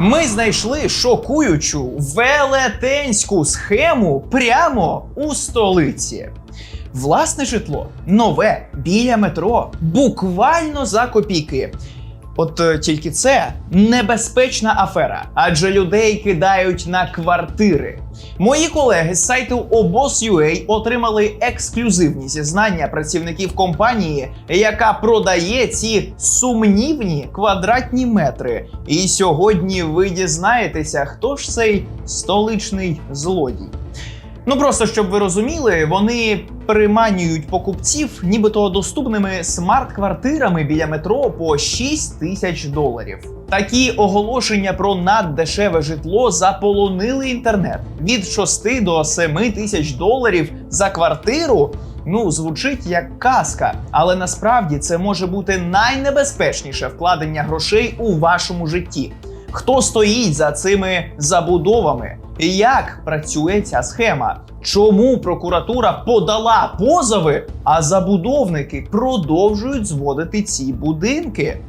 Ми знайшли шокуючу велетенську схему прямо у столиці. Власне житло нове біля метро, буквально за копійки. От е, тільки це небезпечна афера, адже людей кидають на квартири. Мої колеги з сайту обоз.ua отримали ексклюзивні зізнання працівників компанії, яка продає ці сумнівні квадратні метри. І сьогодні ви дізнаєтеся, хто ж цей столичний злодій. Ну просто щоб ви розуміли, вони приманюють покупців, нібито доступними смарт-квартирами біля метро по 6 тисяч доларів. Такі оголошення про наддешеве житло заполонили інтернет від 6 до 7 тисяч доларів за квартиру. Ну, звучить як казка, але насправді це може бути найнебезпечніше вкладення грошей у вашому житті. Хто стоїть за цими забудовами? Як працює ця схема? Чому прокуратура подала позови, а забудовники продовжують зводити ці будинки?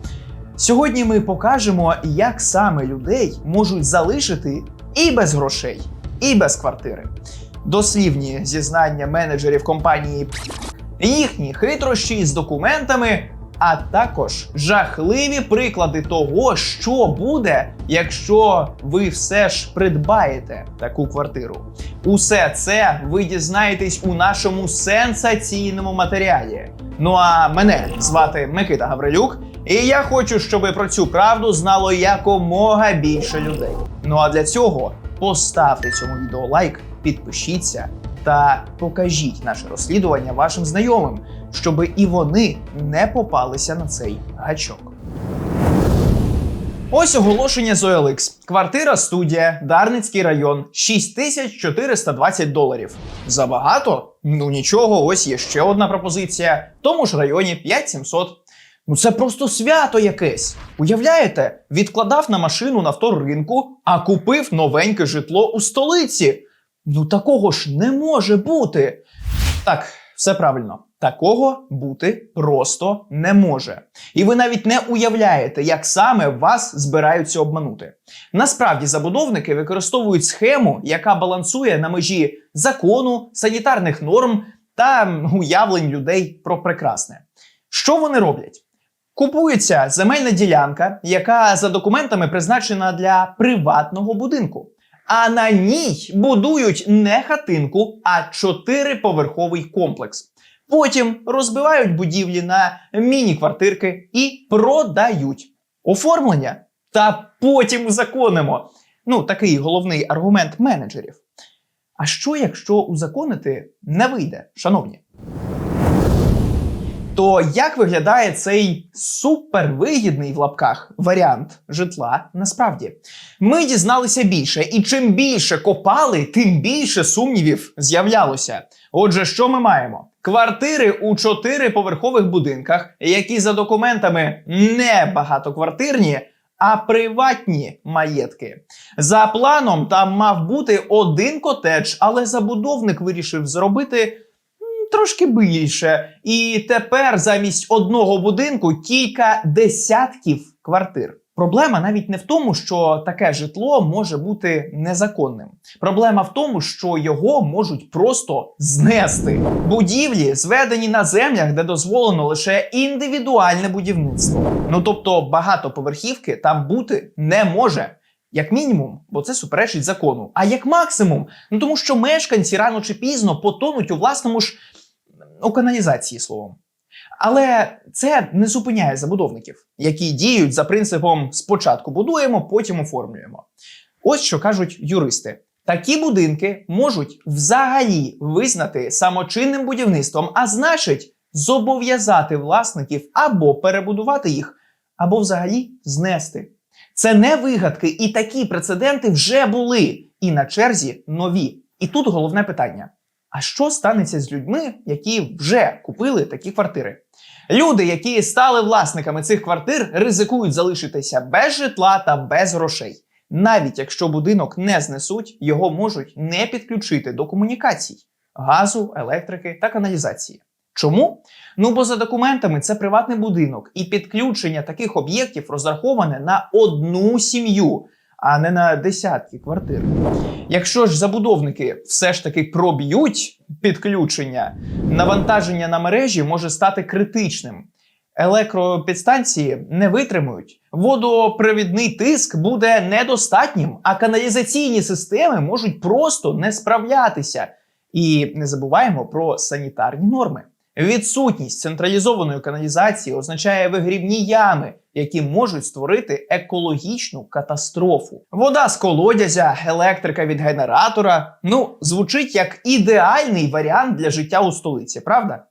Сьогодні ми покажемо, як саме людей можуть залишити і без грошей, і без квартири. Дослівні зізнання менеджерів компанії, їхні хитрощі з документами, а також жахливі приклади того, що буде, якщо ви все ж придбаєте таку квартиру. Усе це ви дізнаєтесь у нашому сенсаційному матеріалі. Ну а мене звати Микита Гаврилюк, і я хочу, щоб про цю правду знало якомога більше людей. Ну а для цього поставте цьому відео лайк, підпишіться та покажіть наше розслідування вашим знайомим, щоб і вони не попалися на цей гачок. Ось оголошення з OLX. Квартира студія, Дарницький район, 6420 доларів. Забагато? Ну нічого, ось є ще одна пропозиція. В тому ж районі 5700. Ну це просто свято якесь. Уявляєте, відкладав на машину на вторринку, а купив новеньке житло у столиці. Ну такого ж не може бути. Так, все правильно. Такого бути просто не може. І ви навіть не уявляєте, як саме вас збираються обманути. Насправді забудовники використовують схему, яка балансує на межі закону, санітарних норм та уявлень людей про прекрасне. Що вони роблять? Купується земельна ділянка, яка за документами призначена для приватного будинку. А на ній будують не хатинку, а чотириповерховий комплекс. Потім розбивають будівлі на міні-квартирки і продають оформлення. Та потім узаконимо. Ну, такий головний аргумент менеджерів. А що, якщо узаконити не вийде, шановні? То як виглядає цей супервигідний в лапках варіант житла насправді? Ми дізналися більше, і чим більше копали, тим більше сумнівів з'являлося. Отже, що ми маємо? Квартири у чотириповерхових будинках, які за документами не багатоквартирні, а приватні маєтки. За планом там мав бути один котедж, але забудовник вирішив зробити трошки більше. І тепер замість одного будинку кілька десятків квартир. Проблема навіть не в тому, що таке житло може бути незаконним. Проблема в тому, що його можуть просто знести. Будівлі зведені на землях, де дозволено лише індивідуальне будівництво. Ну тобто багатоповерхівки там бути не може. Як мінімум, бо це суперечить закону. А як максимум, ну тому що мешканці рано чи пізно потонуть у власному ж у каналізації словом. Але це не зупиняє забудовників, які діють за принципом спочатку будуємо, потім оформлюємо. Ось що кажуть юристи: такі будинки можуть взагалі визнати самочинним будівництвом, а значить, зобов'язати власників або перебудувати їх, або взагалі знести. Це не вигадки, і такі прецеденти вже були, і на черзі нові. І тут головне питання: а що станеться з людьми, які вже купили такі квартири? Люди, які стали власниками цих квартир, ризикують залишитися без житла та без грошей. Навіть якщо будинок не знесуть, його можуть не підключити до комунікацій газу, електрики та каналізації. Чому? Ну бо за документами це приватний будинок, і підключення таких об'єктів розраховане на одну сім'ю. А не на десятки квартир. Якщо ж забудовники все ж таки проб'ють підключення, навантаження на мережі може стати критичним. Електропідстанції не витримують, водопровідний тиск буде недостатнім, а каналізаційні системи можуть просто не справлятися. І не забуваємо про санітарні норми. Відсутність централізованої каналізації означає вигрібні ями, які можуть створити екологічну катастрофу. Вода з колодязя, електрика від генератора ну звучить як ідеальний варіант для життя у столиці, правда?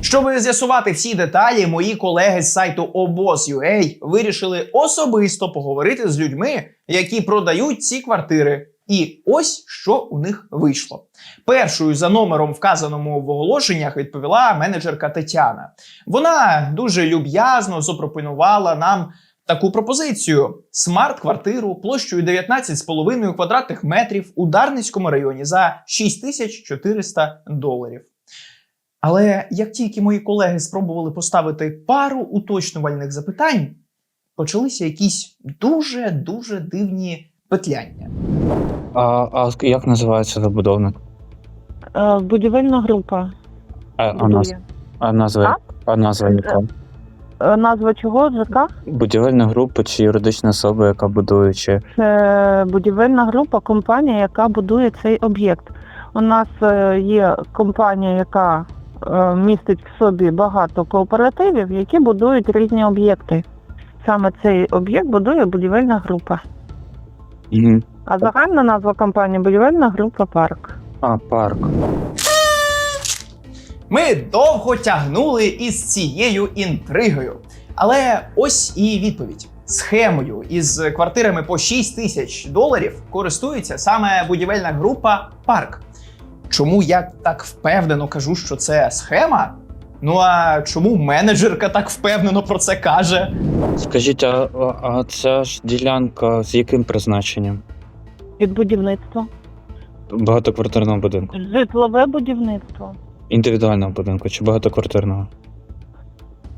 Щоб з'ясувати всі деталі, мої колеги з сайту Обоз.ua вирішили особисто поговорити з людьми, які продають ці квартири. І ось що у них вийшло. Першою за номером, вказаному в оголошеннях, відповіла менеджерка Тетяна. Вона дуже люб'язно запропонувала нам таку пропозицію: смарт-квартиру площею 19,5 квадратних метрів у Дарницькому районі за 6400 доларів. Але як тільки мої колеги спробували поставити пару уточнювальних запитань, почалися якісь дуже дуже дивні петляння. А, а як називається забудовник? Е, Будівельна група. А, а, будує. наз, а назва, а назва яка? Е, Назва чого ЖК? Будівельна група чи юридична особа, яка будує, чи Це будівельна група, компанія, яка будує цей об'єкт. У нас е, є компанія, яка е, містить в собі багато кооперативів, які будують різні об'єкти. Саме цей об'єкт будує будівельна група. Угу. А загальна назва компанії будівельна група парк. А, парк. Ми довго тягнули із цією інтригою. Але ось і відповідь. Схемою із квартирами по 6 тисяч доларів користується саме будівельна група Парк. Чому я так впевнено кажу, що це схема? Ну а чому менеджерка так впевнено про це каже? Скажіть, а, а, ця ж ділянка з яким призначенням? Від будівництва. Багатоквартирного будинку? Житлове будівництво. Індивідуального будинку чи багатоквартирного?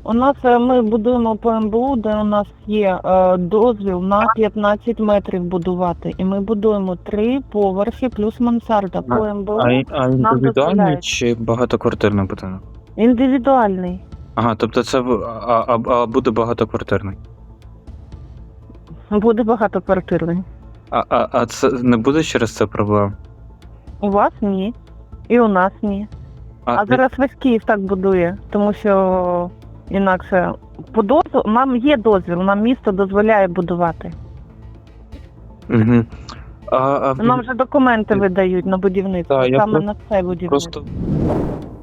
У нас е, ми будуємо по МБУ, де у нас є е, дозвіл на 15 метрів будувати. І ми будуємо три поверхи плюс мансарда по МБУ. А, і- а індивідуальний дозволяють. чи багатоквартирний будинок? Індивідуальний. Ага, тобто це в- а, а, а буде багатоквартирний. Буде багатоквартирний. А, а, а це не буде через це проблем? У вас ні. І у нас ні. А зараз весь Київ так будує, тому що інакше по дозволу нам є дозвіл, нам місто дозволяє будувати. Угу. А, а, Нам вже документи видають на будівництво, Так, я саме про- на це будівництво. просто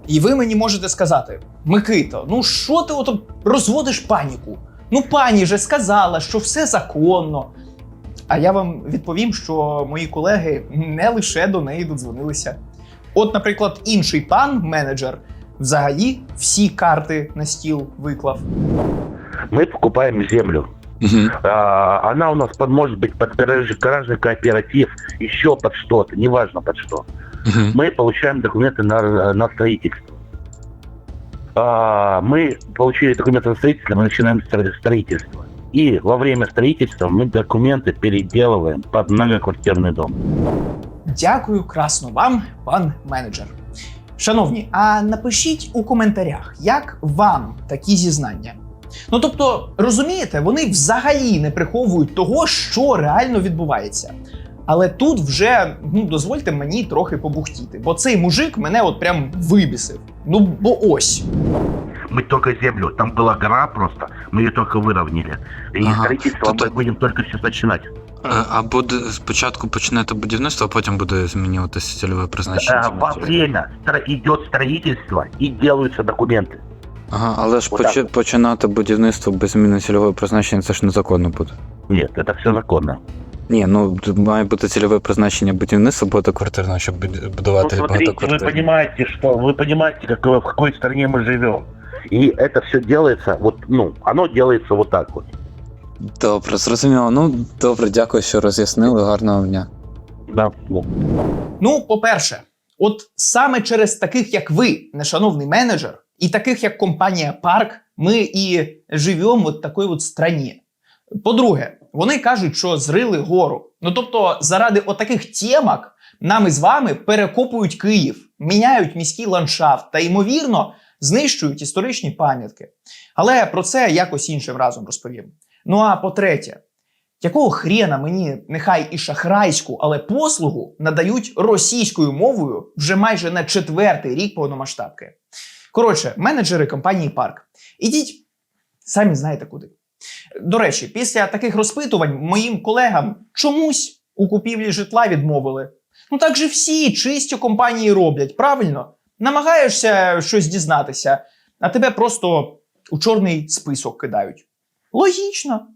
І ви мені можете сказати: Микито, ну що ти ото розводиш паніку? Ну, пані же сказала, що все законно. А я вам відповім, що мої колеги не лише до неї додзвонилися. От, наприклад, інший пан, менеджер, взагалі всі карти на стіл виклав. Мы покупаем землю. Мгм. А, она у нас под, может быть под гараж- гаражный кооператив, еще под что-то, неважно под что. Мгм. Мы получаем документы на, на строительство. А, мы получили документы на строительство, мы начинаем стро- строительство. И во время строительства мы документы переделываем под многоквартирный дом. Дякую красно вам, пан менеджер. Шановні, а напишіть у коментарях, як вам такі зізнання. Ну тобто, розумієте, вони взагалі не приховують того, що реально відбувається. Але тут вже ну, дозвольте мені трохи побухтіти, бо цей мужик мене от прям вибісив. Ну бо ось. Мы только землю, там была гора просто, мы ее только выровняли. И Ага. строительство Тут- мы будем только сейчас начинать. Е, А буде спочатку почнете будівництво, а потім буде змінюватися цільове призначення. А, цієї во території. время стро- идет строительство и делаются документы. Ага, але ж Отак почи- от. починати будівництво без зміни цільового призначення це ж незаконно буде. Нет, это все законно. Ні, ну тут має бути цільове призначення будівництва багатоквартирного, щоб буд- Ну, будувати смотрите, вы багатоквартирне. понимаете, что вы понимаете, какой, в какой стране мы живем. И это все делается, вот, ну, оно делается вот так вот. Добре, зрозуміло. Ну добре, дякую, що роз'яснили. Гарного дня. Да, ну. По-перше, от саме через таких, як ви, нешановний менеджер, і таких, як компанія Парк, ми і живемо в такій от страні. По-друге, вони кажуть, що зрили гору. Ну тобто, заради отаких тємок нам із вами перекопують Київ, міняють міський ландшафт та, ймовірно, знищують історичні пам'ятки. Але про це якось іншим разом розповім. Ну а по-третє, якого хрена мені нехай і шахрайську, але послугу надають російською мовою вже майже на четвертий рік повномасштабки. Коротше, менеджери компанії Парк. Ідіть, самі знаєте куди. До речі, після таких розпитувань моїм колегам чомусь у купівлі житла відмовили. Ну так же всі чисті компанії роблять, правильно? Намагаєшся щось дізнатися, а тебе просто у чорний список кидають. Логічно.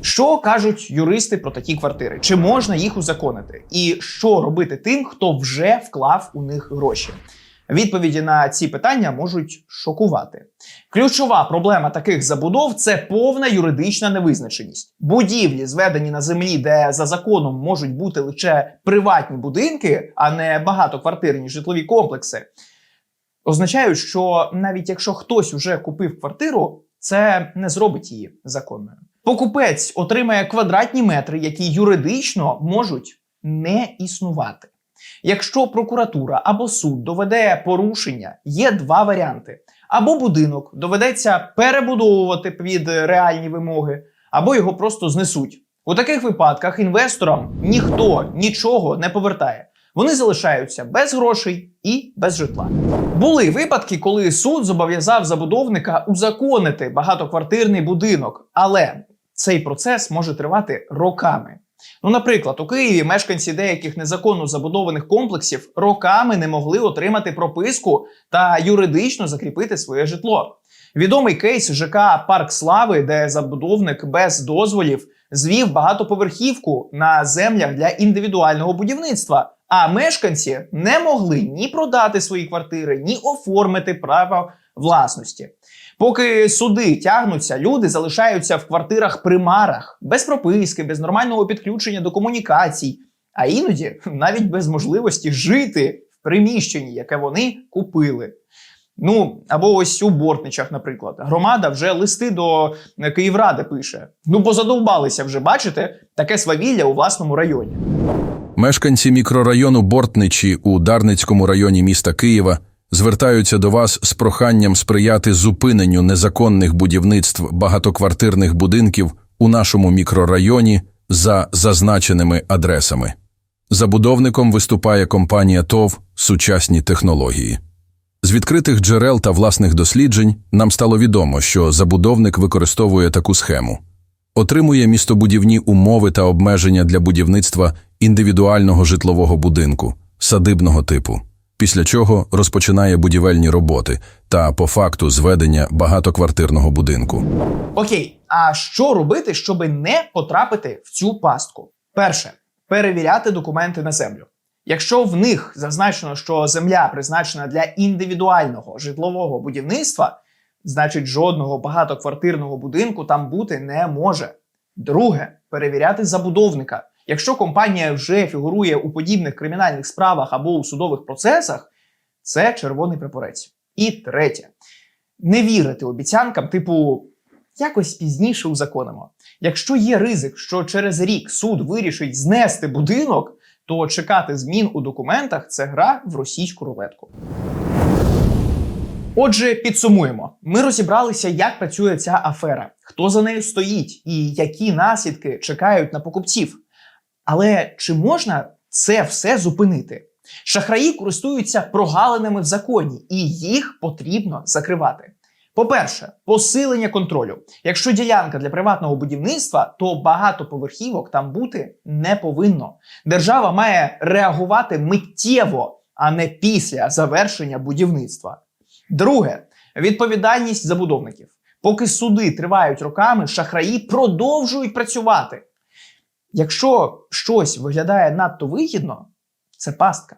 Що кажуть юристи про такі квартири? Чи можна їх узаконити? І що робити тим, хто вже вклав у них гроші? Відповіді на ці питання можуть шокувати. Ключова проблема таких забудов це повна юридична невизначеність. Будівлі, зведені на землі, де за законом можуть бути лише приватні будинки, а не багатоквартирні житлові комплекси, означають, що навіть якщо хтось уже купив квартиру, це не зробить її законною. Покупець отримає квадратні метри, які юридично можуть не існувати. Якщо прокуратура або суд доведе порушення, є два варіанти: або будинок доведеться перебудовувати під реальні вимоги, або його просто знесуть. У таких випадках інвесторам ніхто нічого не повертає. Вони залишаються без грошей і без житла. Були випадки, коли суд зобов'язав забудовника узаконити багатоквартирний будинок, але цей процес може тривати роками. Ну, наприклад, у Києві мешканці деяких незаконно забудованих комплексів роками не могли отримати прописку та юридично закріпити своє житло. Відомий кейс ЖК Парк Слави, де забудовник без дозволів звів багатоповерхівку на землях для індивідуального будівництва. А мешканці не могли ні продати свої квартири, ні оформити право власності. Поки суди тягнуться, люди залишаються в квартирах-примарах без прописки, без нормального підключення до комунікацій, а іноді навіть без можливості жити в приміщенні, яке вони купили. Ну або ось у Бортничах, наприклад, громада вже листи до Київради пише: ну бо задовбалися вже бачите таке свавілля у власному районі. Мешканці мікрорайону Бортничі у Дарницькому районі міста Києва звертаються до вас з проханням сприяти зупиненню незаконних будівництв багатоквартирних будинків у нашому мікрорайоні за зазначеними адресами. Забудовником виступає компанія ТОВ «Сучасні технології». З відкритих джерел та власних досліджень нам стало відомо, що забудовник використовує таку схему. Отримує містобудівні умови та обмеження для будівництва індивідуального житлового будинку, садибного типу, після чого розпочинає будівельні роботи та, по факту, зведення багатоквартирного будинку. Окей, а що робити, щоб не потрапити в цю пастку? Перше перевіряти документи на землю. Якщо в них зазначено, що земля призначена для індивідуального житлового будівництва, значить жодного багатоквартирного будинку там бути не може. Друге перевіряти забудовника. Якщо компанія вже фігурує у подібних кримінальних справах або у судових процесах, це червоний прапорець. І третє не вірити обіцянкам, типу, якось пізніше узаконимо. Якщо є ризик, що через рік суд вирішить знести будинок, то чекати змін у документах це гра в російську рулетку. Отже, підсумуємо: ми розібралися, як працює ця афера, хто за нею стоїть і які наслідки чекають на покупців. Але чи можна це все зупинити? Шахраї користуються прогалинами в законі, і їх потрібно закривати. По-перше, посилення контролю. Якщо ділянка для приватного будівництва, то багатоповерхівок там бути не повинно. Держава має реагувати миттєво, а не після завершення будівництва. Друге відповідальність забудовників. Поки суди тривають роками, шахраї продовжують працювати. Якщо щось виглядає надто вигідно, це пастка.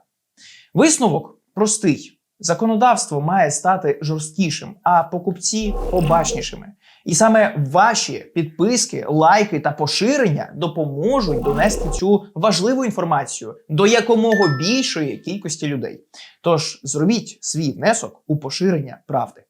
Висновок простий. Законодавство має стати жорсткішим, а покупці обачнішими. І саме ваші підписки, лайки та поширення допоможуть донести цю важливу інформацію до якомога більшої кількості людей. Тож зробіть свій внесок у поширення правди.